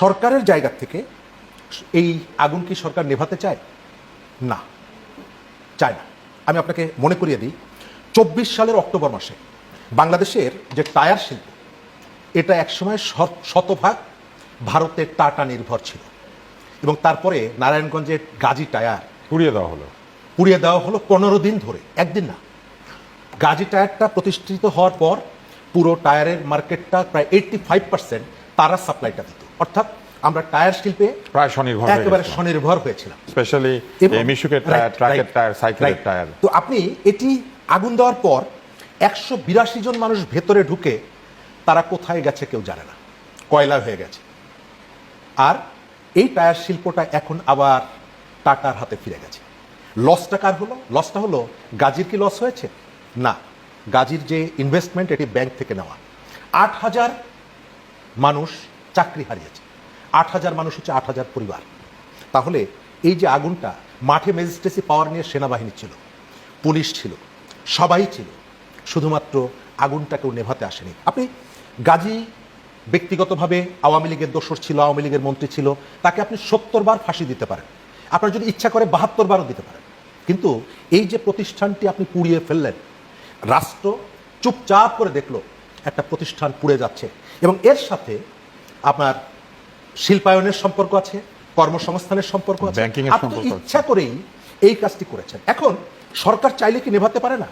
সরকারের জায়গা থেকে এই আগুন কি সরকার নেভাতে চায়? না চায় না। আমি আপনাকে মনে করিয়ে দিই চব্বিশ সালের অক্টোবর মাসে বাংলাদেশের যে টায়ার শিল্প এটা একসময় শত- শতভাগ ভারতের টাটা নির্ভর ছিল। এবং তারপরে নারায়ণগঞ্জের গাজী টায়ার পুড়িয়ে দেওয়া হলো। পুড়িয়ে দেওয়া হলো পনেরো দিন ধরে একদিন না। গাজী টায়ারটা প্রতিষ্ঠিত হওয়ার পর পুরো টায়ারের মার্কেটটা প্রায় এইটটি ফাইভ পার্সেন্ট তারা সাপ্লাইটা দিত। অর্থাৎ আমরা টায়ার শিল্পে প্রায় স্বনির্ভর একেবারে স্বনির্ভর হয়েছিলাম। স্পেশালি মিশুকের টায়ার ট্রাকের টায়ার সাইকেলের টায়ার তো আপনি এটি আগুন দেওয়ার পর একশো বিরাশি জন মানুষ ভেতরে ঢুকে তারা কোথায় গেছে কেউ জানে না। কয়লা হয়ে গেছে। আর এই টায়ার শিল্পটা এখন আবার টাটার হাতে ফিরে গেছে। লসটা কার হলো? লসটা হলো গাজীর কি লস হয়েছে? না। গাজীর যে ইনভেস্টমেন্ট এটি ব্যাংক থেকে নেওয়া। আট হাজার মানুষ চাকরি হারিয়েছে। আট হাজার মানুষ হচ্ছে আট হাজার পরিবার। তাহলে এই যে আগুনটা মাঠে ম্যাজিস্ট্রেসি পাওয়ার নিয়ে সেনাবাহিনী ছিল, পুলিশ ছিল, সবাই ছিল, শুধুমাত্র আগুনটা কেউ নেভাতে আসেনি। আপনি গাজী ব্যক্তিগতভাবে আওয়ামী লীগের দোসর ছিল, আওয়ামী লীগের মন্ত্রী ছিল, তাকে আপনি সত্তর বার ফাঁসি দিতে পারেন। আপনার যদি ইচ্ছা করে বাহাত্তর বারও দিতে পারেন। কিন্তু এই যে প্রতিষ্ঠানটি আপনি পুড়িয়ে ফেললেন, রাষ্ট্র চুপচাপ করে দেখল, একটা প্রতিষ্ঠান পুড়ে যাচ্ছে। এবং এর সাথে আপনার শিল্পায়নের সম্পর্ক আছে কর্মসংস্থানের সম্পর্ক আছে। আপনি ইচ্ছা করেই এই কাজটি করেছেন। এখন সরকার চাইলে কি নেভাতে পারে না?